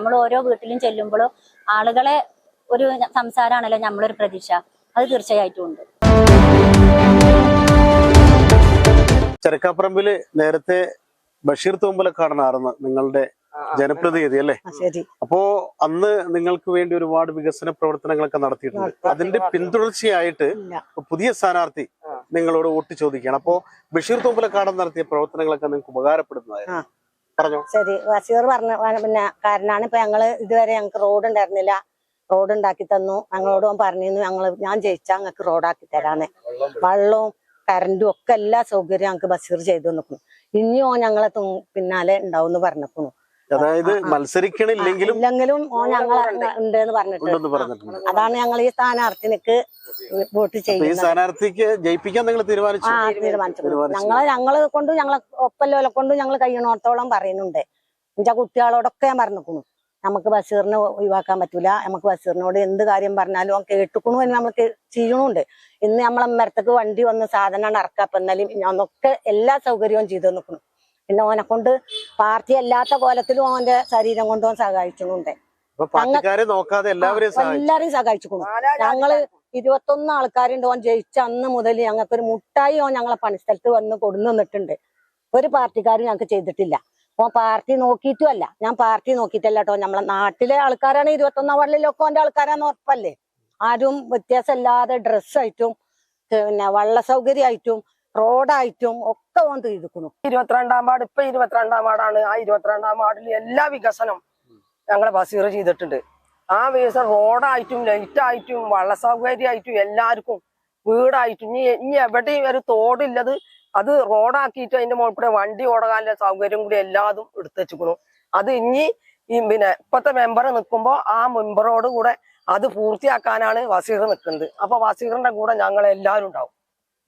നമ്മൾ ഓരോ വീട്ടിലും ചെല്ലുമ്പോഴും ആളുകളെ ഒരു സംസാരമാണല്ലോ നമ്മളൊരു പ്രതീക്ഷ. അത് തീർച്ചയായിട്ടും ഉണ്ട്. ചെറുക്കാപ്പറമ്പിൽ നേരത്തെ ബഷീർ തോമ്പലക്കാടനായിരുന്നു നിങ്ങളുടെ ജനപ്രതിനിധി അല്ലേ? അപ്പോ അന്ന് നിങ്ങൾക്ക് വേണ്ടി ഒരുപാട് വികസന പ്രവർത്തനങ്ങളൊക്കെ നടത്തിയിട്ടുണ്ട്. അതിന്റെ പിന്തുടർച്ചയായിട്ട് പുതിയ സ്ഥാനാർത്ഥി നിങ്ങളോട് വോട്ട് ചോദിക്കുകയാണ്. അപ്പോ ബഷീർ തൂമ്പലക്കാടൻ നടത്തിയ പ്രവർത്തനങ്ങളൊക്കെ നിങ്ങൾക്ക് ഉപകാരപ്പെടുന്നതായിരുന്നു. ശരി വസീർ പറഞ്ഞ പിന്നെ കാരനാണ്. ഇപ്പൊ ഞങ്ങൾ ഇതുവരെ ഞങ്ങൾക്ക് റോഡ് ഉണ്ടായിരുന്നില്ല. റോഡ് ഉണ്ടാക്കി തന്നു. ഞങ്ങളോട് പറഞ്ഞിരുന്നു ഞങ്ങൾ ഞാൻ ജയിച്ചാ ഞങ്ങൾക്ക് റോഡാക്കി തരാന്ന്. വെള്ളവും കറണ്ടും ഒക്കെ എല്ലാ സൗകര്യവും ഞങ്ങൾക്ക് ബസീർ ചെയ്തു നിൽക്കുന്നു ഇനിയോ ഞങ്ങളെ പിന്നാലെ ഉണ്ടാവും എന്ന് പറഞ്ഞിരിക്കുന്നു അതായത് മത്സരിക്കണില്ലെങ്കിലും ഇല്ലെങ്കിലും ഞങ്ങൾ ഉണ്ടെന്ന് പറഞ്ഞിട്ടുണ്ട്. അതാണ് ഞങ്ങൾ ഈ സ്ഥാനാർത്ഥിക്ക് വോട്ട് ചെയ്യുന്നത് ഈ സ്ഥാനാർത്ഥിക്ക് ജയിപ്പിക്കാൻ നിങ്ങൾ തീരുമാനിച്ചു? ഞങ്ങൾ തീരുമാനിച്ചു. ഞങ്ങളെ ഞങ്ങളെ കൊണ്ട് ഞങ്ങളെ ഒപ്പല്ലോലെ കൊണ്ട് ഞങ്ങൾ കഴിയണോടത്തോളം പറയുന്നുണ്ട്. എന്റെ കുട്ടികളോടൊക്കെ ഞാൻ പറഞ്ഞിരിക്കുന്നു. നമുക്ക് ബഷീറിനെ ഒഴിവാക്കാൻ പറ്റൂല. നമുക്ക് ബഷീറിനോട് എന്ത് കാര്യം പറഞ്ഞാലും അവൻ കേട്ടുക്കണു എന്ന് നമുക്ക് ചെയ്യണുണ്ട്. ഇന്ന് നമ്മളെ മരത്തേക്ക് വണ്ടി വന്ന് സാധനം ഇറക്കാപ്പെന്നാലും അന്നൊക്കെ എല്ലാ സൗകര്യവും ചെയ്തു നിൽക്കുന്നു പിന്നെ ഓനെ കൊണ്ട് പാർട്ടി അല്ലാത്ത കോലത്തിലും ഓന്റെ ശരീരം കൊണ്ട് ഓൻ സഹായിച്ചിട്ടുണ്ട്. നോക്കാതെ എല്ലാവരെയും സഹായിച്ചു. എല്ലാരെയും സഹായിച്ചു ഞങ്ങൾ ഇരുപത്തൊന്ന് ആൾക്കാരുണ്ട്. ഓൻ ജയിച്ച അന്ന് മുതൽ ഞങ്ങൾക്ക് ഒരു മുട്ടായി ഓൻ ഞങ്ങളെ പണിസ്ഥലത്ത് വന്ന് കൊടുന്നു നിന്നിട്ടുണ്ട്. ഒരു പാർട്ടിക്കാരും ഞങ്ങൾക്ക് ചെയ്തിട്ടില്ല. ഓൻ പാർട്ടി നോക്കിയിട്ടും അല്ല ഞാൻ പാർട്ടി നോക്കിയിട്ടല്ല കേട്ടോ നമ്മളെ നാട്ടിലെ ആൾക്കാരാണ് ഇരുപത്തൊന്നാം വാർഡിലൊക്കെ ഓന്റെ ആൾക്കാരാന്ന് ഉറപ്പല്ലേ? ആരും വ്യത്യാസമില്ലാതെ ഡ്രസ്സായിട്ടും പിന്നെ വള്ള സൗകര്യമായിട്ടും റോഡായിട്ടും ഒക്കെ ഓൻ തീർക്കുന്നു ഇരുപത്തിരണ്ടാം വാർഡ് ഇപ്പൊ ഇരുപത്തിരണ്ടാം വാർഡാണ്. ആ ഇരുപത്തിരണ്ടാം വാർഡിൽ എല്ലാ വികസനം ഞങ്ങളെ ബസീർ ചെയ്തിട്ടുണ്ട്. ആ വികസനം റോഡായിട്ടും ലൈറ്റ് ആയിട്ടും വള്ള സൗകര്യമായിട്ടും എല്ലാവർക്കും വീടായിട്ടും. ഇനി ഇനി എവിടെയും ഒരു തോടില്ലത് അത് റോഡാക്കിയിട്ട് അതിന്റെ മുകളിൽ കൂടെ വണ്ടി ഓടകാനുള്ള സൗകര്യം കൂടി എല്ലാതും എടുത്തുവെച്ചിരിക്കുന്നു. അത് ഇനി ഈ പിന്നെ ഇപ്പത്തെ മെമ്പർ നിൽക്കുമ്പോൾ ആ മെമ്പറോട് കൂടെ അത് പൂർത്തിയാക്കാനാണ് വസീർ നിൽക്കുന്നത്. അപ്പൊ വസീറിന്റെ കൂടെ ഞങ്ങൾ എല്ലാവരും ഉണ്ടാവും.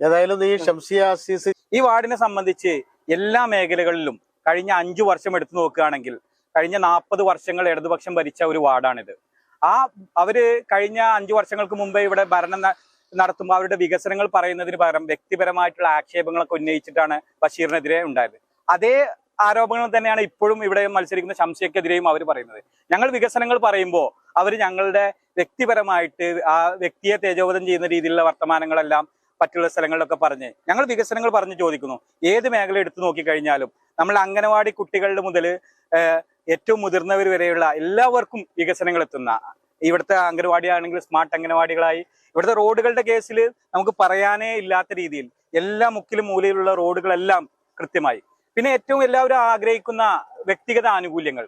ഏതായാലും ഈ ഷംസിയ അസീസ് ഈ വാർഡിനെ സംബന്ധിച്ച് എല്ലാ മേഖലകളിലും കഴിഞ്ഞ അഞ്ചു വർഷം എടുത്തു നോക്കുകയാണെങ്കിൽ കഴിഞ്ഞ നാൽപ്പത് വർഷങ്ങൾ ഇടതുപക്ഷം ഭരിച്ച ഒരു വാർഡാണിത്. ആ അവർ കഴിഞ്ഞ അഞ്ചു വർഷങ്ങൾക്ക് മുമ്പേ ഇവിടെ ഭരണം നടത്തുമ്പോൾ അവരുടെ വികസനങ്ങൾ പറയുന്നതിന് പകരം വ്യക്തിപരമായിട്ടുള്ള ആക്ഷേപങ്ങളൊക്കെ ഉന്നയിച്ചിട്ടാണ് ബഷീറിനെതിരെ ഉണ്ടായത്. അതേ ആരോപണങ്ങൾ തന്നെയാണ് ഇപ്പോഴും ഇവിടെ മത്സരിക്കുന്ന ശംസയ്ക്കെതിരെയും അവർ പറയുന്നത്. ഞങ്ങൾ വികസനങ്ങൾ പറയുമ്പോൾ അവർ ഞങ്ങളുടെ വ്യക്തിപരമായിട്ട് ആ വ്യക്തിയെ തേജോവധം ചെയ്യുന്ന രീതിയിലുള്ള വർത്തമാനങ്ങളെല്ലാം മറ്റുള്ള സ്ഥലങ്ങളിലൊക്കെ പറഞ്ഞ്. ഞങ്ങൾ വികസനങ്ങൾ പറഞ്ഞു ചോദിക്കുന്നു. ഏത് മേഖല എടുത്തു നോക്കിക്കഴിഞ്ഞാലും നമ്മൾ അംഗനവാടി കുട്ടികളുടെ മുതൽ ഏറ്റവും മുതിർന്നവർ വരെയുള്ള എല്ലാവർക്കും വികസനങ്ങൾ എത്തുന്ന. ഇവിടുത്തെ അംഗനവാടി ആണെങ്കിൽ സ്മാർട്ട് അംഗനവാടികളായി. ഇവിടുത്തെ റോഡുകളുടെ കേസിൽ നമുക്ക് പറയാനേ ഇല്ലാത്ത രീതിയിൽ എല്ലാ മുക്കിലും മൂലയിലുള്ള റോഡുകളെല്ലാം കൃത്യമായി. പിന്നെ ഏറ്റവും എല്ലാവരും ആഗ്രഹിക്കുന്ന വ്യക്തിഗത ആനുകൂല്യങ്ങൾ.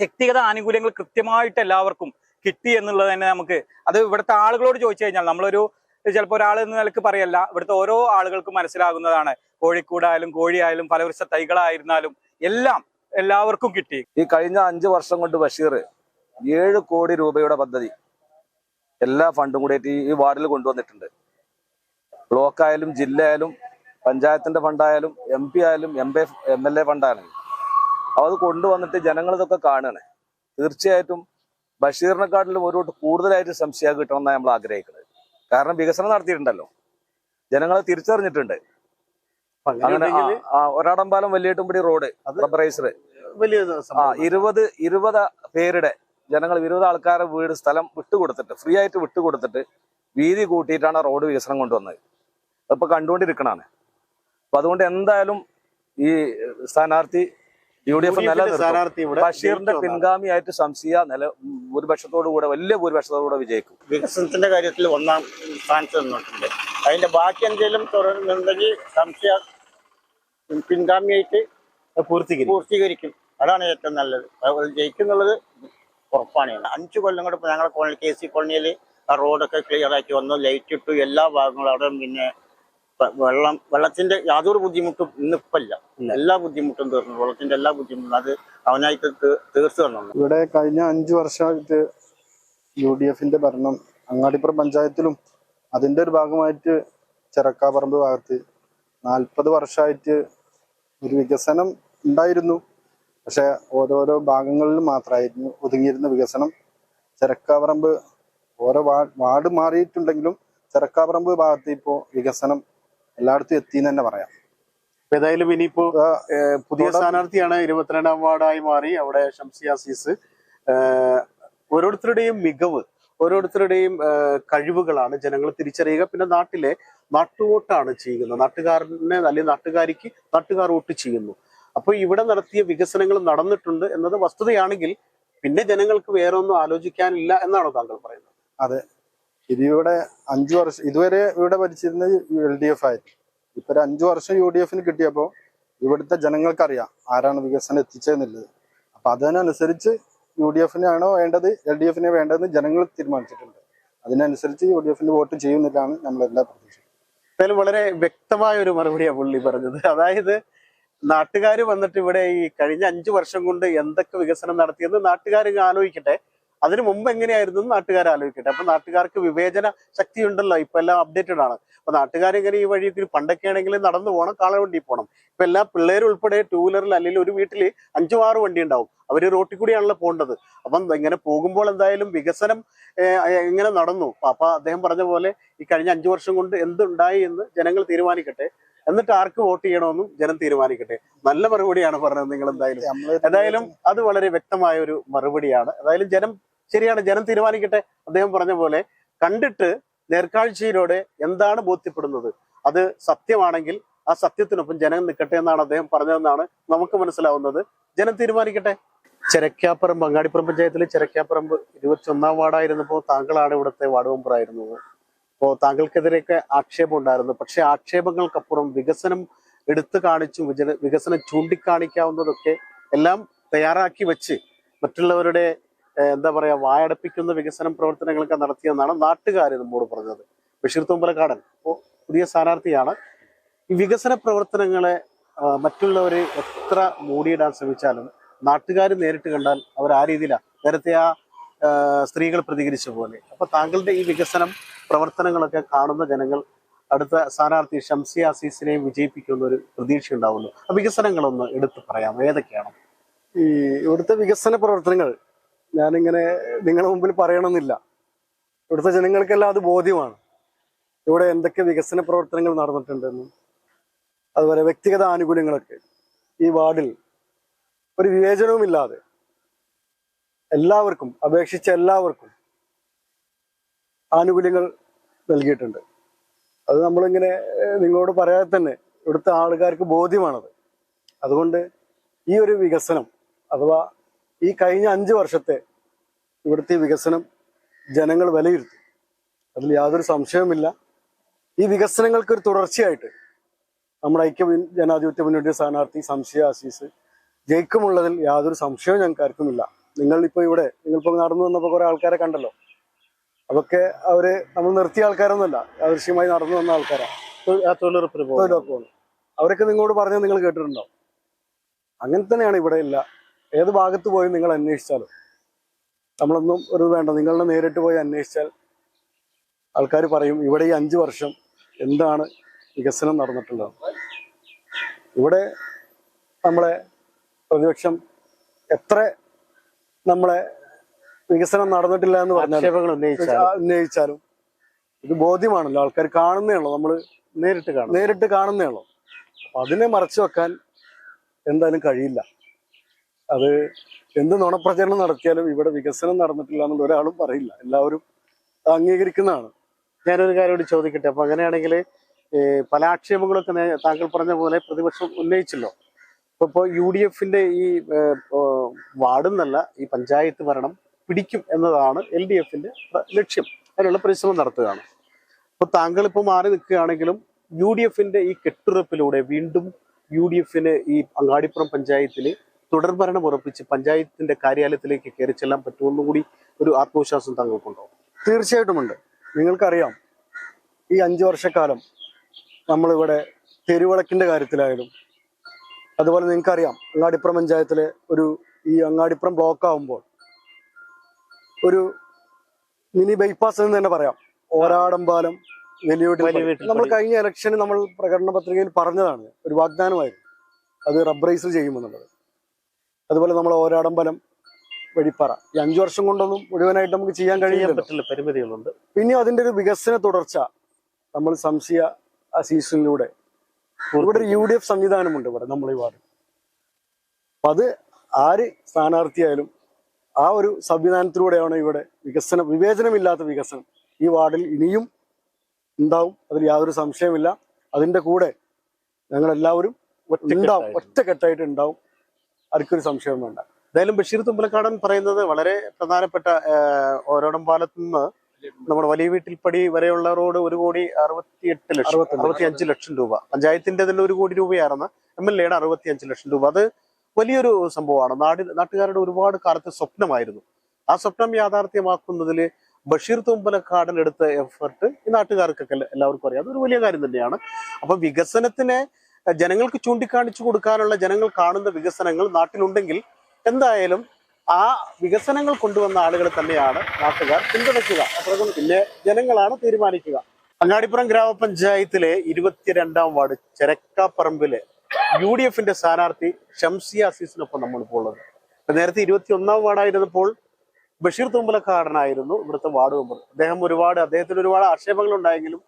വ്യക്തിഗത ആനുകൂല്യങ്ങൾ കൃത്യമായിട്ട് എല്ലാവർക്കും കിട്ടി എന്നുള്ളത് തന്നെ നമുക്ക് അത് ഇവിടുത്തെ ആളുകളോട് ചോദിച്ചു കഴിഞ്ഞാൽ നമ്മളൊരു ചിലപ്പോൾ ഒരാൾ എന്ന നിലയ്ക്ക് പറയല്ല. ഇവിടുത്തെ ഓരോ ആളുകൾക്കും മനസ്സിലാകുന്നതാണ്. കോഴിക്കൂടായാലും കോഴിയായാലും ഫലവൃക്ഷ തൈകളായിരുന്നാലും എല്ലാം എല്ലാവർക്കും കിട്ടി. ഈ കഴിഞ്ഞ അഞ്ചു വർഷം കൊണ്ട് ബഷീർ ഏഴ് കോടി രൂപയുടെ പദ്ധതി എല്ലാ ഫണ്ടും കൂടി ഈ വാർഡിൽ കൊണ്ടുവന്നിട്ടുണ്ട്. ബ്ലോക്കായാലും ജില്ലയായാലും പഞ്ചായത്തിന്റെ ഫണ്ടായാലും എം പി ആയാലും M P M L A ഫണ്ടായാലും അത് കൊണ്ടുവന്നിട്ട് ജനങ്ങൾ ഇതൊക്കെ കാണുകയാണ്. തീർച്ചയായിട്ടും ബഷീറിനെക്കാട്ടിലും ഒരു കൂടുതലായിട്ട് സംശയം കിട്ടണം എന്നാണ് നമ്മൾ ആഗ്രഹിക്കുന്നത്. കാരണം വികസനം നടത്തിയിട്ടുണ്ടല്ലോ. ജനങ്ങളെ തിരിച്ചറിഞ്ഞിട്ടുണ്ട്. അങ്ങനെ ഒരാടമ്പാലം വലിയേട്ടുംപടി റോഡ് റബ്ബറൈസർ വലിയ ആ. ഇരുപത് ഇരുപത് പേരുടെ ജനങ്ങൾ ഇരുപത് ആൾക്കാരെ വീട് സ്ഥലം വിട്ടുകൊടുത്തിട്ട് ഫ്രീ ആയിട്ട് വിട്ടുകൊടുത്തിട്ട് വീതി കൂട്ടിയിട്ടാണ് റോഡ് വികസനം കൊണ്ടുവന്നത്. അപ്പൊ കണ്ടുകൊണ്ടിരിക്കണാണ് അപ്പൊ അതുകൊണ്ട് എന്തായാലും ഈ സ്ഥാനാർത്ഥി യു ഡി എഫ് നിലനിർത്തും. ഇവിടെ ബഷീറിന്റെ. പിൻഗാമിയായിട്ട് സംശയ നില ഭൂരിപക്ഷത്തോടുകൂടെ വലിയ ഭൂരിപക്ഷത്തോടുകൂടെ വിജയിക്കും. വികസനത്തിന്റെ കാര്യത്തിൽ ഒന്നാം സ്ഥാനത്ത് നിന്നിട്ടുണ്ട്. അതിന്റെ ബാക്കി എന്തെങ്കിലും തുടരുന്നുണ്ടെങ്കിൽ സംശയ പിൻഗാമിയായിട്ട് പൂർത്തീകരിക്കും. പൂർത്തീകരിക്കും. അതാണ് ഏറ്റവും നല്ലത്. ജയിക്കുന്നുള്ളത് ഉറപ്പാണ്. അഞ്ചു കൊല്ലം കൂടെ ഞങ്ങളുടെ കോളനി കെ സി കോളനിയിൽ ആ റോഡൊക്കെ ക്ലിയർ ആക്കി വന്നു ലൈറ്റ് ഇട്ടു എല്ലാ ഭാഗങ്ങളും അവിടെ പിന്നെ വെള്ളം വെള്ളത്തിന്റെ യാതൊരു ബുദ്ധിമുട്ടും ഇന്നിപ്പല്ല. എല്ലാ ബുദ്ധിമുട്ടും തീർന്നു. വെള്ളത്തിന്റെ എല്ലാ ബുദ്ധിമുട്ടും അത് അവനായിട്ട് തീർത്തു തന്നു ഇവിടെ കഴിഞ്ഞ അഞ്ചു വർഷമായിട്ട് യു ഡി എഫിന്റെ ഭരണം അങ്ങാടിപ്പുറം പഞ്ചായത്തിലും അതിന്റെ ഒരു ഭാഗമായിട്ട് ചെറക്കാപ്പറമ്പ് ഭാഗത്ത് നാൽപ്പത് വർഷമായിട്ട് ഒരു വികസനം ഉണ്ടായിരുന്നു. പക്ഷെ ഓരോരോ ഭാഗങ്ങളിൽ മാത്രമായിരുന്നു ഒതുങ്ങിയിരുന്ന വികസനം. ചെറക്കാപ്പറമ്പ് ഓരോ വാർഡ് മാറിയിട്ടുണ്ടെങ്കിലും ചെറക്കാപ്പറമ്പ് ഭാഗത്ത് ഇപ്പോൾ വികസനം എല്ലായിടത്തും എത്തി എന്ന് തന്നെ പറയാം. ഏതായാലും ഇനിയിപ്പോ പുതിയ സ്ഥാനാർത്ഥിയാണ് ഇരുപത്തിരണ്ടാം വാർഡായി മാറി അവിടെ ഷംസി അസീസ്. ഓരോരുത്തരുടെയും മികവ് ഓരോരുത്തരുടെയും കഴിവുകളാണ് ജനങ്ങൾ തിരിച്ചറിയുക. പിന്നെ നാട്ടിലെ നാട്ടുവോട്ടാണ് ചെയ്യുന്നത്. നാട്ടുകാരനെ അല്ലെങ്കിൽ നാട്ടുകാരിക്ക് നാട്ടുകാർ വോട്ട് ചെയ്യുന്നു. അപ്പൊ ഇവിടെ നടത്തിയ വികസനങ്ങൾ നടന്നിട്ടുണ്ട് എന്നത് വസ്തുതയാണെങ്കിൽ പിന്നെ ജനങ്ങൾക്ക് വേറെ ഒന്നും ആലോചിക്കാനില്ല എന്നാണോ താങ്കൾ പറയുന്നത്? ഇതിവിടെ അഞ്ചു വർഷം ഇതുവരെ ഇവിടെ ഭരിച്ചിരുന്നത് എൽ ഡി എഫ് ആയിരുന്നു. ഇപ്പൊ ഒരു അഞ്ചു വർഷം യു ഡി എഫിന് കിട്ടിയപ്പോ ഇവിടുത്തെ ജനങ്ങൾക്കറിയാം ആരാണ് വികസനം എത്തിച്ചതെന്നുള്ളത്. അപ്പൊ അതിനനുസരിച്ച് യു ഡി എഫിനാണോ വേണ്ടത് എൽ ഡി എഫിനെ വേണ്ടതെന്ന് ജനങ്ങൾ തീരുമാനിച്ചിട്ടുണ്ട്. അതിനനുസരിച്ച് യു ഡി എഫിന് വോട്ട് ചെയ്യുന്നില്ലാണ് നമ്മളെല്ലാ പ്രതീക്ഷിക്കുന്നത് എന്തായാലും വളരെ വ്യക്തമായ ഒരു മറുപടിയാണ് പുള്ളി പറഞ്ഞത്. അതായത് നാട്ടുകാർ വന്നിട്ട് ഇവിടെ ഈ കഴിഞ്ഞ അഞ്ചു വർഷം കൊണ്ട് എന്തൊക്കെ വികസനം നടത്തിയെന്ന് നാട്ടുകാർ ആലോചിക്കട്ടെ. അതിനു മുമ്പ് എങ്ങനെയായിരുന്നു നാട്ടുകാർ ആലോചിക്കട്ടെ. അപ്പൊ നാട്ടുകാർക്ക് വിവേചന ശക്തി ഉണ്ടല്ലോ ഇപ്പൊ എല്ലാം അപ്ഡേറ്റഡ് ആണ്. അപ്പൊ നാട്ടുകാർ ഇങ്ങനെ ഈ വഴി പണ്ടൊക്കെ ആണെങ്കിൽ നടന്നു പോകണം കാളവണ്ടി പോകണം ഇപ്പൊ എല്ലാ പിള്ളേരും ഉൾപ്പെടെ ടൂ വീലറിൽ അല്ലെങ്കിൽ ഒരു വീട്ടിൽ അഞ്ചും ആറ് വണ്ടി ഉണ്ടാവും. അവർ റോട്ടിൽ കൂടിയാണല്ലോ പോകേണ്ടത്. അപ്പം ഇങ്ങനെ പോകുമ്പോൾ എന്തായാലും വികസനം ഇങ്ങനെ നടന്നു. അപ്പൊ അദ്ദേഹം പറഞ്ഞ പോലെ ഈ കഴിഞ്ഞ അഞ്ചു വർഷം കൊണ്ട് എന്തുണ്ടായി എന്ന് ജനങ്ങൾ തീരുമാനിക്കട്ടെ. എന്നിട്ട് ആർക്ക് വോട്ട് ചെയ്യണമെന്നും ജനം തീരുമാനിക്കട്ടെ. നല്ല മറുപടിയാണ് പറഞ്ഞത് നിങ്ങൾ എന്തായാലും. എന്തായാലും അത് വളരെ വ്യക്തമായ ഒരു മറുപടിയാണ്. എന്തായാലും ജനം ശരിയാണ് ജനം തീരുമാനിക്കട്ടെ. അദ്ദേഹം പറഞ്ഞ പോലെ കണ്ടിട്ട് നേർക്കാഴ്ചയിലൂടെ എന്താണ് ബോധ്യപ്പെടുന്നത്? അത് സത്യമാണെങ്കിൽ ആ സത്യത്തിനൊപ്പം ജനം നിൽക്കട്ടെ എന്നാണ് അദ്ദേഹം പറഞ്ഞതെന്നാണ് നമുക്ക് മനസ്സിലാവുന്നത്. ജനം തീരുമാനിക്കട്ടെ. ചെരക്കാപ്പറമ്പ് അങ്ങാടിപ്പുറം പഞ്ചായത്തിലെ ചെരക്കാപ്പറമ്പ് ഇരുപത്തി ഒന്നാം വാർഡായിരുന്നപ്പോൾ താങ്കളാണ് ഇവിടുത്തെ വാർഡ് മെമ്പറായിരുന്നത് അപ്പോൾ താങ്കൾക്കെതിരെയൊക്കെ ആക്ഷേപം ഉണ്ടായിരുന്നു. പക്ഷെ ആക്ഷേപങ്ങൾക്കപ്പുറം വികസനം എടുത്തു കാണിച്ചും വികസനം ചൂണ്ടിക്കാണിക്കാവുന്നതൊക്കെ എല്ലാം തയ്യാറാക്കി വെച്ച് മറ്റുള്ളവരുടെ എന്താ പറയാ വായടപ്പിക്കുന്ന വികസന പ്രവർത്തനങ്ങളൊക്കെ നടത്തിയെന്നാണ് നാട്ടുകാർ നമ്മോട് പറഞ്ഞത്. ബഷീർ തുമ്പലക്കാടൻ ഇപ്പോൾ പുതിയ സ്ഥാനാർത്ഥിയാണ്. ഈ വികസന പ്രവർത്തനങ്ങളെ ആ, മറ്റുള്ളവരെ എത്ര മൂടിയിടാൻ ശ്രമിച്ചാലും നാട്ടുകാർ നേരിട്ട് കണ്ടാൽ അവർ ആ രീതിയിലാണ് നേരത്തെ ആ ആ, സ്ത്രീകൾ പ്രതികരിച്ച പോലെ. അപ്പൊ താങ്കളുടെ ഈ വികസനം പ്രവർത്തനങ്ങളൊക്കെ കാണുന്ന ജനങ്ങൾ അടുത്ത സ്ഥാനാർത്ഥി ഷംസി അസീസിനെയും വിജയിപ്പിക്കുന്ന ഒരു പ്രതീക്ഷ ഉണ്ടാവുന്നു ആ വികസനങ്ങളൊന്ന് എടുത്തു പറയാം ഏതൊക്കെയാണ്? ഈ ഇവിടുത്തെ വികസന പ്രവർത്തനങ്ങൾ ഞാനിങ്ങനെ നിങ്ങളുടെ മുമ്പിൽ പറയണമെന്നില്ല. ഇവിടുത്തെ ജനങ്ങൾക്കെല്ലാം അത് ബോധ്യമാണ്. ഇവിടെ എന്തൊക്കെ വികസന പ്രവർത്തനങ്ങൾ നടന്നിട്ടുണ്ടെന്നും അതുപോലെ വ്യക്തിഗത ആനുകൂല്യങ്ങളൊക്കെ ഈ വാർഡിൽ ഒരു വിവേചനവുമില്ലാതെ എല്ലാവർക്കും അപേക്ഷിച്ച എല്ലാവർക്കും ആനുകൂല്യങ്ങൾ നൽകിയിട്ടുണ്ട്. അത് നമ്മളിങ്ങനെ നിങ്ങളോട് പറയാതെ തന്നെ ഇവിടുത്തെ ആൾക്കാർക്ക് ബോധ്യമാണത്. അതുകൊണ്ട് ഈ ഒരു വികസനം അഥവാ ഈ കഴിഞ്ഞ അഞ്ച് വർഷത്തെ ഇവിടുത്തെ വികസനം ജനങ്ങൾ വിലയിരുത്തി. അതിൽ യാതൊരു സംശയവുമില്ല. ഈ വികസനങ്ങൾക്ക് ഒരു തുടർച്ചയായിട്ട് നമ്മുടെ ഐക്യ ജനാധിപത്യ മുന്നോട്ട് സ്ഥാനാർത്ഥി സംശയ ആശീസ് ജയിക്കുമുള്ളതിൽ യാതൊരു സംശയവും ഞങ്ങൾക്ക് ആർക്കുമില്ല. നിങ്ങൾ ഇപ്പോൾ ഇവിടെ നിങ്ങളിപ്പോൾ നടന്നു വന്നപ്പോൾ കുറെ ആൾക്കാരെ കണ്ടല്ലോ. അതൊക്കെ അവർ നമ്മൾ നിർത്തിയ ആൾക്കാരൊന്നുമല്ല. ആവശ്യമായി നടന്നു വന്ന ആൾക്കാരാണ് അവരൊക്കെ നിങ്ങളോട് പറഞ്ഞത് നിങ്ങൾ കേട്ടിട്ടുണ്ടോ അങ്ങനെ തന്നെയാണ് ഇവിടെ ഇല്ല ഏത് ഭാഗത്ത് പോയി നിങ്ങൾ അന്വേഷിച്ചാലും? നമ്മളൊന്നും ഒരു വേണ്ട നിങ്ങളുടെ നേരിട്ട് പോയി അന്വേഷിച്ചാൽ ആൾക്കാർ പറയും ഇവിടെ ഈ അഞ്ച് വർഷം എന്താണ് വികസനം നടന്നിട്ടുള്ളത്? ഇവിടെ നമ്മളെ പ്രതിപക്ഷം എത്ര നമ്മളെ വികസനം നടന്നിട്ടില്ല എന്ന് പറഞ്ഞാൽ ഉന്നയിച്ചാലും. ഇത് ബോധ്യമാണല്ലോ ആൾക്കാർ കാണുന്നേ ഉള്ളൂ നമ്മൾ നേരിട്ട് കാണും. നേരിട്ട് കാണുന്നേ ഉള്ളൂ. അപ്പൊ അതിനെ മറച്ചു വെക്കാൻ എന്തായാലും കഴിയില്ല. അത് എന്ത് നുണപ്രചരണം നടത്തിയാലും ഇവിടെ വികസനം നടന്നിട്ടില്ല എന്നുള്ള ഒരാളും പറയില്ല. എല്ലാവരും അംഗീകരിക്കുന്നതാണ്. ഞാനൊരു കാര്യം കൂടി ചോദിക്കട്ടെ. അപ്പൊ അങ്ങനെയാണെങ്കിൽ പല ആക്ഷേപങ്ങളൊക്കെ താങ്കൾ പറഞ്ഞ പോലെ പ്രതിപക്ഷം ഉന്നയിച്ചല്ലോ. ഇപ്പോ യു ഡി എഫിന്റെ ഈ വാർഡെന്നല്ല ഈ പഞ്ചായത്ത് ഭരണം പിടിക്കും എന്നതാണ് എൽ ഡി എഫിന്റെ ലക്ഷ്യം. അതിനുള്ള പരിശ്രമം നടത്തുകയാണ്. അപ്പൊ താങ്കൾ ഇപ്പോൾ മാറി നിൽക്കുകയാണെങ്കിലും യു ഡി എഫിന്റെ ഈ കെട്ടുറപ്പിലൂടെ വീണ്ടും യു ഡി എഫിന് ഈ അങ്ങാടിപ്പുറം പഞ്ചായത്തിൽ തുടർഭരണം ഉറപ്പിച്ച് പഞ്ചായത്തിന്റെ കാര്യാലയത്തിലേക്ക് കയറി ചെല്ലാൻ പറ്റുമെന്നും കൂടി ഒരു ആത്മവിശ്വാസം താങ്കൾക്കുണ്ടോ തീർച്ചയായിട്ടുമുണ്ട് നിങ്ങൾക്കറിയാം ഈ അഞ്ചു വർഷക്കാലം നമ്മളിവിടെ തെരുവിളക്കിന്റെ കാര്യത്തിലായാലും അതുപോലെ നിങ്ങൾക്കറിയാം അങ്ങാടിപ്പുറം പഞ്ചായത്തിലെ ഒരു ഈ അങ്ങാടിപ്പുറം ബ്ലോക്ക് ആവുമ്പോൾ ഒരു മിനി ബൈപ്പാസ് എന്ന് തന്നെ പറയാം. ഓരാടം പാലം വലിയ വലിയ നമ്മൾ കഴിഞ്ഞ ഇലക്ഷന് നമ്മൾ പ്രകടന പത്രികയിൽ പറഞ്ഞതാണ് ഒരു വാഗ്ദാനമായിരുന്നു. അത് റബ്ബറൈസ് ചെയ്യുമെന്നുള്ളത്. അതുപോലെ നമ്മൾ ഓരാടമ്പലം വെടിപ്പാറ. ഈ അഞ്ചു വർഷം കൊണ്ടൊന്നും മുഴുവനായിട്ട് നമുക്ക് ചെയ്യാൻ കഴിയാൻ പറ്റില്ല പരിമിതികളുണ്ട്. പിന്നെ അതിന്റെ ഒരു വികസന തുടർച്ച നമ്മൾ സംശയ ആ സീസണിലൂടെ. ഇവിടെ ഒരു യു ഡി എഫ് സംവിധാനമുണ്ട് ഇവിടെ നമ്മൾ ഈ വാർഡ് അപ്പൊ അത് ആര് സ്ഥാനാർത്ഥിയായാലും ആ ഒരു സംവിധാനത്തിലൂടെയാണ് ഇവിടെ വികസനം വിവേചനമില്ലാത്ത വികസനം ഈ വാർഡിൽ ഇനിയും ഉണ്ടാവും. അതിൽ യാതൊരു സംശയമില്ല അതിന്റെ കൂടെ ഞങ്ങൾ എല്ലാവരും ഒറ്റ. ഒറ്റക്കെട്ടായിട്ട് ഉണ്ടാവും. ആർക്കൊരു സംശയവും വേണ്ട. എന്തായാലും ബഷീർ തുമ്പലക്കാടൻ പറയുന്നത് വളരെ പ്രധാനപ്പെട്ട ഓരോടം പാലത്ത് നിന്ന് നമ്മുടെ വലിയ വീട്ടിൽപ്പടി വരെയുള്ള റോഡ് ഒരു കോടി അറുപത്തി എട്ട് ലക്ഷം. അറുപത്തി അഞ്ച് ലക്ഷം രൂപ. പഞ്ചായത്തിന്റെ തന്നെ ഒരു കോടി രൂപയായിരുന്ന എം എൽ എയുടെ അറുപത്തി അഞ്ച് ലക്ഷം രൂപ. അത് വലിയൊരു സംഭവമാണ്. നാട് നാട്ടുകാരുടെ ഒരുപാട് കാലത്തെ സ്വപ്നമായിരുന്നു. ആ സ്വപ്നം യാഥാർത്ഥ്യമാക്കുന്നതിൽ ബഷീർ തുമ്പലക്കാടൻ എടുത്ത എഫർട്ട് ഈ നാട്ടുകാർക്കൊക്കെ എല്ലാവർക്കും അറിയാം. അതൊരു വലിയ കാര്യം തന്നെയാണ്. അപ്പൊ വികസനത്തിനെ ജനങ്ങൾക്ക് ചൂണ്ടിക്കാണിച്ചു കൊടുക്കാനുള്ള ജനങ്ങൾ കാണുന്ന വികസനങ്ങൾ നാട്ടിലുണ്ടെങ്കിൽ എന്തായാലും ആ വികസനങ്ങൾ കൊണ്ടുവന്ന ആളുകൾ തന്നെയാണ് നാട്ടുകാർ പിന്തുണയ്ക്കുക. അത്രയും പിന്നെ ജനങ്ങളാണ് തീരുമാനിക്കുക. അങ്ങാടിപ്പുറം ഗ്രാമപഞ്ചായത്തിലെ ഇരുപത്തിരണ്ടാം വാർഡ് ചെരക്കാപ്പറമ്പിലെ യു ഡി എഫിന്റെ സ്ഥാനാർത്ഥി ഷംസിയ അസീസിനൊപ്പം നമ്മളിപ്പോൾ ഉള്ളത്. നേരത്തെ ഇരുപത്തി ഒന്നാം വാർഡായിരുന്നപ്പോൾ ബഷീർ തുമ്പലക്കാടനായിരുന്നു ഇവിടുത്തെ വാർഡ് മെമ്പർ. അദ്ദേഹം ഒരുപാട് അദ്ദേഹത്തിന് ഒരുപാട് ആക്ഷേപങ്ങൾ ഉണ്ടായെങ്കിലും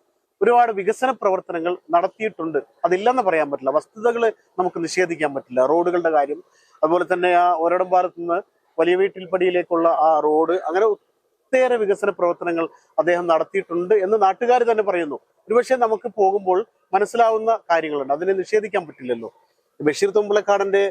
ഒരുപാട് വികസന പ്രവർത്തനങ്ങൾ നടത്തിയിട്ടുണ്ട്. അതില്ലെന്ന് പറയാൻ പറ്റില്ല. വസ്തുതകൾ നമുക്ക് നിഷേധിക്കാൻ പറ്റില്ല. റോഡുകളുടെ കാര്യം അതുപോലെ തന്നെ ആ ഒരിടം ഭാഗത്ത് നിന്ന് വലിയ വീട്ടിൽപ്പടിയിലേക്കുള്ള ആ റോഡ് അങ്ങനെ ഒട്ടേറെ വികസന പ്രവർത്തനങ്ങൾ അദ്ദേഹം നടത്തിയിട്ടുണ്ട് എന്ന് നാട്ടുകാർ തന്നെ പറയുന്നു. ഒരുപക്ഷെ നമുക്ക് പോകുമ്പോൾ മനസ്സിലാവുന്ന കാര്യങ്ങളുണ്ട്. അതിനെ നിഷേധിക്കാൻ പറ്റില്ലല്ലോ. ബഷീർ തുമ്പലക്കാടന്റെ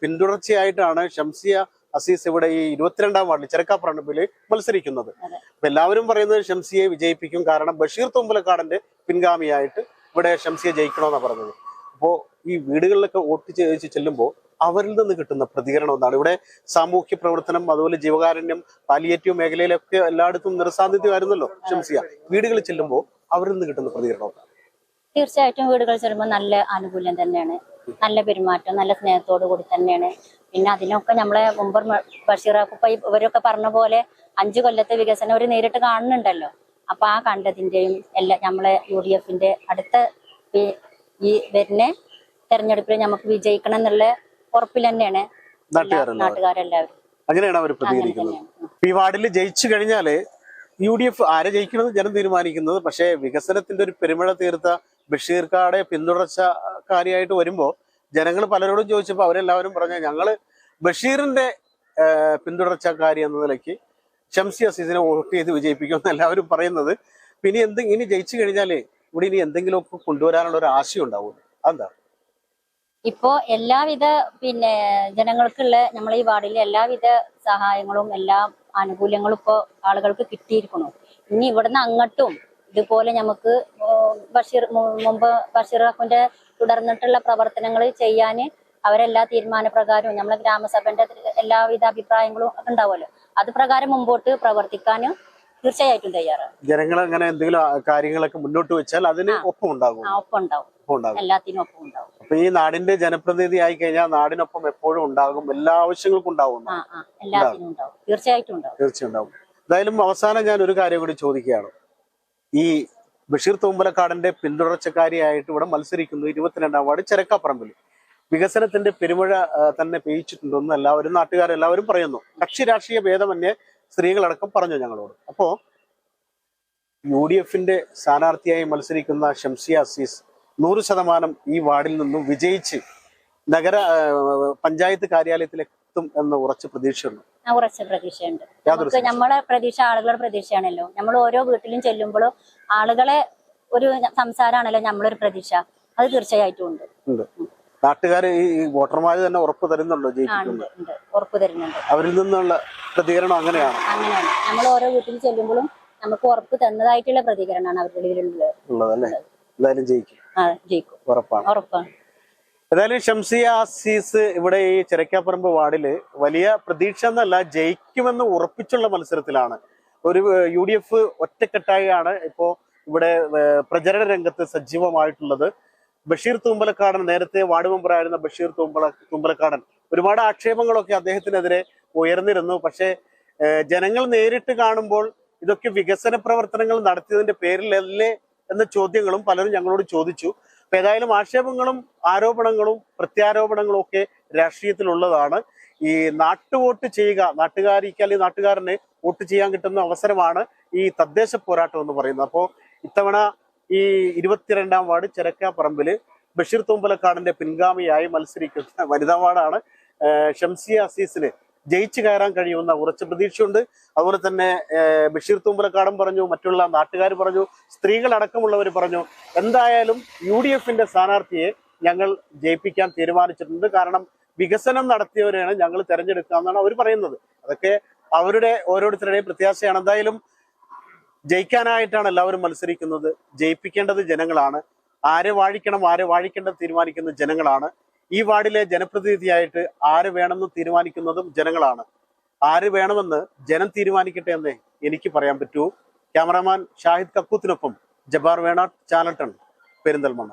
പിന്തുടർച്ചയായിട്ടാണ് ഷംസിയ അസീസ് ഇവിടെ ഈ ഇരുപത്തിരണ്ടാം വാർഡിൽ ചെരക്കാപ്പറമ്പിൽ മത്സരിക്കുന്നത്. അപ്പൊ എല്ലാവരും പറയുന്നത് ഷംസിയെ വിജയിപ്പിക്കും. കാരണം ബഷീർ തുമ്പലക്കാടന്റെ പിൻഗാമിയായിട്ട് ഇവിടെ ഷംസിയെ ജയിക്കണമെന്നാണ് പറഞ്ഞത്. അപ്പോ ഈ വീടുകളിലൊക്കെ വോട്ട് ചോദിച്ച് ചെല്ലുമ്പോൾ അവരിൽ നിന്ന് കിട്ടുന്ന പ്രതികരണം എന്താണ്? ഇവിടെ സാമൂഹ്യ പ്രവർത്തനം അതുപോലെ ജീവകാരുണ്യം പാലിയേറ്റീവ് മേഖലയിലൊക്കെ എല്ലായിടത്തും നിറസാന്നിധ്യമായിരുന്നല്ലോ ഷംസിയ. വീടുകളിൽ ചെല്ലുമ്പോൾ അവരിൽ നിന്ന് കിട്ടുന്ന പ്രതികരണം? തീർച്ചയായിട്ടും വീടുകളിൽ ചെല്ലുമ്പോൾ നല്ല ആനുകൂല്യം തന്നെയാണ്. നല്ല പെരുമാറ്റം നല്ല സ്നേഹത്തോടു കൂടി തന്നെയാണ്. പിന്നെ അതിനൊക്കെ നമ്മളെ മുമ്പ് ബഷീറാക്കുപ്പ ഇവരൊക്കെ പറഞ്ഞ പോലെ അഞ്ചു കൊല്ലത്തെ വികസനം അവർ നേരിട്ട് കാണുന്നുണ്ടല്ലോ. അപ്പൊ ആ കണ്ടതിന്റെയും എല്ലാം നമ്മളെ യു ഡി എഫിന്റെ അടുത്ത ഈ- വരുന്ന തെരഞ്ഞെടുപ്പിൽ നമുക്ക് വിജയിക്കണം എന്നുള്ള ഉറപ്പിൽ തന്നെയാണ് നാട്ടുകാരെല്ലാവരും. അങ്ങനെയാണ് അവർ പ്രതികരിക്കുന്നത്. ഈ വാർഡിൽ ജയിച്ചു കഴിഞ്ഞാൽ യു ഡി എഫ് ആരെ ജയിക്കണമെന്ന് ജനം തീരുമാനിക്കുന്നത്? പക്ഷേ വികസനത്തിന്റെ ഒരു പെരുമഴ തീർത്ത ബഷീർക്കാടെ കാടെ പിന്തുടർച്ചക്കാരിയായിട്ട് വരുമ്പോ ജനങ്ങൾ പലരോടും ചോദിച്ചപ്പോൾ അവരെല്ലാവരും പറഞ്ഞ ഞങ്ങൾ ബഷീറിന്റെ പിന്തുടർച്ചക്കാരി എന്ന നിലയ്ക്ക് ഷംസി അസീസിനെ വോട്ട് ചെയ്ത് വിജയിപ്പിക്കുമെന്ന് എല്ലാവരും പറയുന്നത്. പിന്നെ എന്ത് ഇനി ജയിച്ചു കഴിഞ്ഞാൽ ഇവിടെ ഇനി എന്തെങ്കിലുമൊക്കെ കൊണ്ടുവരാനുള്ള ഒരു ആശയം ഉണ്ടാവും അതെന്താ? ഇപ്പോ എല്ലാവിധ പിന്നെ ജനങ്ങൾക്കുള്ള നമ്മൾ ഈ വാർഡിലെ എല്ലാവിധ സഹായങ്ങളും എല്ലാ ആനുകൂല്യങ്ങളും ഇപ്പോ ആളുകൾക്ക് കിട്ടിയിരിക്കണു ഇനി ഇവിടുന്ന് അങ്ങോട്ടും ഇതുപോലെ നമുക്ക് ബഷീർ മുമ്പ് ബഷീർ അക്കുന്റെ തുടർന്നിട്ടുള്ള പ്രവർത്തനങ്ങൾ ചെയ്യാൻ അവരെല്ലാ തീരുമാനപ്രകാരവും നമ്മളെ ഗ്രാമസഭന്റെ എല്ലാവിധ അഭിപ്രായങ്ങളും ഒക്കെ ഉണ്ടാവുമല്ലോ. അത് പ്രകാരം മുമ്പോട്ട് പ്രവർത്തിക്കാനും തീർച്ചയായിട്ടും തയ്യാറാണ്. ജനങ്ങൾ അങ്ങനെ എന്തെങ്കിലും കാര്യങ്ങളൊക്കെ മുന്നോട്ട് വെച്ചാൽ അതിന്. ഒപ്പം ഉണ്ടാകും. ഒപ്പം ഉണ്ടാവും എല്ലാത്തിനും ഒപ്പം ഉണ്ടാവും അപ്പൊ ഈ നാടിന്റെ ജനപ്രതിനിധി ആയി കഴിഞ്ഞാൽ നാടിനൊപ്പം എപ്പോഴും ഉണ്ടാകും. എല്ലാ ആവശ്യങ്ങൾക്കും ഉണ്ടാവും എല്ലാത്തിനും ഉണ്ടാവും തീർച്ചയായിട്ടും ഉണ്ടാവും തീർച്ചയായും ഉണ്ടാവും എന്തായാലും അവസാനം ഞാൻ ഒരു കാര്യം കൂടി ചോദിക്കുകയാണ്. ഈ ബഷീർ തൂമ്പലക്കാടന്റെ പിന്തുടർച്ചക്കാരിയായിട്ട് ഇവിടെ മത്സരിക്കുന്നു. ഇരുപത്തിരണ്ടാം വാർഡ് ചെരക്കാപ്പറമ്പിൽ. വികസനത്തിന്റെ പെരുമഴ തന്നെ പെയ്ച്ചിട്ടുണ്ടെന്ന് എല്ലാവരും നാട്ടുകാരെല്ലാവരും പറയുന്നു. കക്ഷി രാഷ്ട്രീയ ഭേദമന്യേ സ്ത്രീകളടക്കം പറഞ്ഞു ഞങ്ങളോട്. അപ്പോ യു ഡി എഫിന്റെ സ്ഥാനാർത്ഥിയായി മത്സരിക്കുന്ന ഷംസിയ അസീസ് നൂറ് ശതമാനം ഈ വാർഡിൽ നിന്നും വിജയിച്ച് നഗര പഞ്ചായത്ത് കാര്യാലയത്തിലെത്തും എന്ന ഉറച്ച പ്രതീക്ഷയുണ്ട്. കുറച്ച് പ്രതീക്ഷയുണ്ട്. നമുക്ക് നമ്മളെ പ്രതീക്ഷ ആളുകളുടെ പ്രതീക്ഷയാണല്ലോ. നമ്മൾ ഓരോ വീട്ടിലും ചെല്ലുമ്പോഴും ആളുകളെ ഒരു സംസാരമാണല്ലോ നമ്മളൊരു പ്രതീക്ഷ. അത് തീർച്ചയായിട്ടും ഉണ്ട്. നാട്ടുകാർ ഈ വോട്ടർമാർ തന്നെ ഉറപ്പ് തരുന്നുണ്ടോ ഉറപ്പ് തരുന്നുണ്ട്. അവരിൽ നിന്നുള്ള പ്രതികരണം അങ്ങനെയാണ്. അങ്ങനെയാണ്. നമ്മൾ ഓരോ വീട്ടിൽ ചെല്ലുമ്പോഴും നമുക്ക് ഉറപ്പ് തന്നതായിട്ടുള്ള പ്രതികരണമാണ് അവരുടെ ഉള്ളത് അല്ലേ എന്തായാലും ജയിക്കും. ജയിക്കും. ഉറപ്പാണ്. ഉറപ്പാണ്. ഏതായാലും ഷംസിയ ആസീസ് ഇവിടെ ഈ ചിരക്കാപ്പറമ്പ് വാർഡിൽ വലിയ പ്രതീക്ഷ എന്നല്ല ജയിക്കുമെന്ന് ഉറപ്പിച്ചുള്ള മത്സരത്തിലാണ്. ഒരു യു ഡി എഫ് ഒറ്റക്കെട്ടായാണ് ഇപ്പോ ഇവിടെ പ്രചരണ രംഗത്ത് സജീവമായിട്ടുള്ളത്. ബഷീർ തൂമ്പലക്കാടൻ നേരത്തെ വാർഡ് മെമ്പറായിരുന്ന ബഷീർ തൂമ്പല തൂമ്പലക്കാടൻ ഒരുപാട് ആക്ഷേപങ്ങളൊക്കെ അദ്ദേഹത്തിനെതിരെ ഉയർന്നിരുന്നു. പക്ഷേ ജനങ്ങൾ നേരിട്ട് കാണുമ്പോൾ ഇതൊക്കെ വികസന പ്രവർത്തനങ്ങൾ നടത്തിയതിന്റെ പേരിലല്ലേ എന്ന ചോദ്യങ്ങളും പലരും ഞങ്ങളോട് ചോദിച്ചു. അപ്പൊ ഏതായാലും ആക്ഷേപങ്ങളും ആരോപണങ്ങളും പ്രത്യാരോപണങ്ങളും ഒക്കെ രാഷ്ട്രീയത്തിലുള്ളതാണ്. ഈ നാട്ടുവോട്ട് ചെയ്യുക നാട്ടുകാരിക്ക് അല്ലെങ്കിൽ നാട്ടുകാരന് വോട്ട് ചെയ്യാൻ കിട്ടുന്ന അവസരമാണ് ഈ തദ്ദേശ പോരാട്ടം എന്ന് പറയുന്നത്. അപ്പോൾ ഇത്തവണ ഈ ഇരുപത്തിരണ്ടാം വാർഡ് ചെരക്കാപ്പറമ്പിൽ ബഷീർ തുമ്പലക്കാടിന്റെ പിൻഗാമിയായി മത്സരിക്കുന്ന വനിതാ വാർഡാണ് ഷംസിയ അസീസിന് ജയിച്ചു കയറാൻ കഴിയുമെന്ന ഉറച്ച പ്രതീക്ഷയുണ്ട്. അതുപോലെ തന്നെ ബഷീർ തുമ്പലക്കാടൻ പറഞ്ഞു മറ്റുള്ള നാട്ടുകാർ പറഞ്ഞു സ്ത്രീകളടക്കമുള്ളവർ പറഞ്ഞു എന്തായാലും യു ഡി എഫിന്റെ സ്ഥാനാർത്ഥിയെ ഞങ്ങൾ ജയിപ്പിക്കാൻ തീരുമാനിച്ചിട്ടുണ്ട്. കാരണം വികസനം നടത്തിയവരെയാണ് ഞങ്ങൾ തെരഞ്ഞെടുക്കുക എന്നാണ് അവർ പറയുന്നത്. അതൊക്കെ അവരുടെ ഓരോരുത്തരുടെയും പ്രത്യാശയാണ്. എന്തായാലും ജയിക്കാനായിട്ടാണ് എല്ലാവരും മത്സരിക്കുന്നത്. ജയിപ്പിക്കേണ്ടത് ജനങ്ങളാണ്. ആരെ വാഴിക്കണം ആരെ വാഴിക്കേണ്ടത് തീരുമാനിക്കുന്ന ജനങ്ങളാണ്. ഈ വാർഡിലെ ജനപ്രതിനിധിയായിട്ട് ആര് വേണമെന്ന് തീരുമാനിക്കുന്നതും ജനങ്ങളാണ്. ആര് വേണമെന്ന് ജനം തീരുമാനിക്കട്ടെ എന്നേ എനിക്ക് പറയാൻ പറ്റൂ. ക്യാമറാമാൻ ഷാഹിദ് കക്കൂത്തിനൊപ്പം ജബാർ വേണാട്ട് ടൺ പെരിന്തൽമണ്ണ.